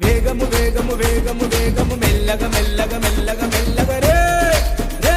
వేగము వేగము వేగము వేగము మెల్లగ మెల్లగ మెల్లగ మెల్లగ రే రే.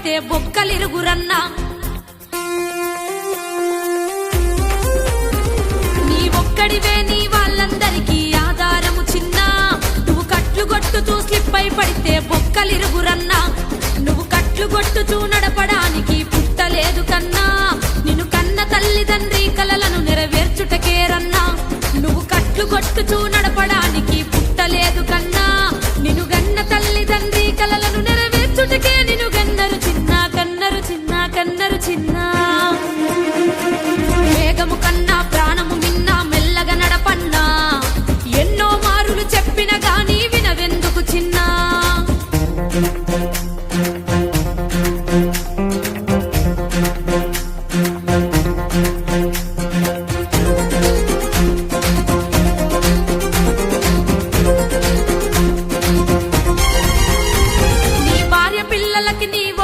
స్లిప్ అయి బొక్కలిరుగురన్నా. నీ ఒక్కడివే నీ వాళ్ళందరికీ ఆధారము చిన్న. నువ్వు కట్లు కొట్టుతూ స్లిప్ అయి పడితే బొక్కలిరుగురన్నా. నువ్వు కట్లు కొట్టుతూ నడపడానికి పుట్టలేదు కన్నా. నిన్ను కన్న తల్లిదండ్రి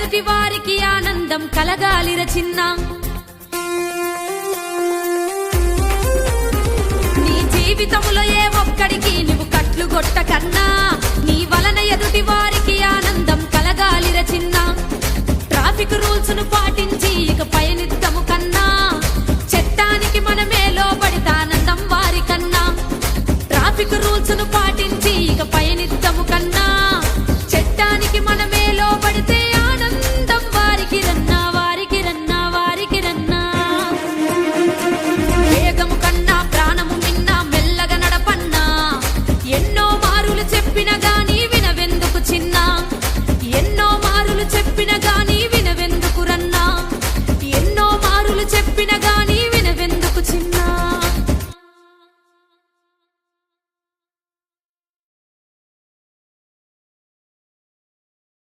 మొదటి వారికి ఆనందం కలగాలిర చిన్నా. నీ జీవితంలో ఏ ఒక్కడికి నువ్వు కట్లు కొట్ట కన్నా నీ వలన ఎదుటి వారికి ఆనందం కలగాలిర చిన్నా. ట్రాఫిక్ రూల్స్ను పాటించి ఇక పయనిద్దము కన్నా చట్టానికి మనమే లోబడితానందం వారికన్నా. ట్రాఫిక్ రూల్స్ను పాటి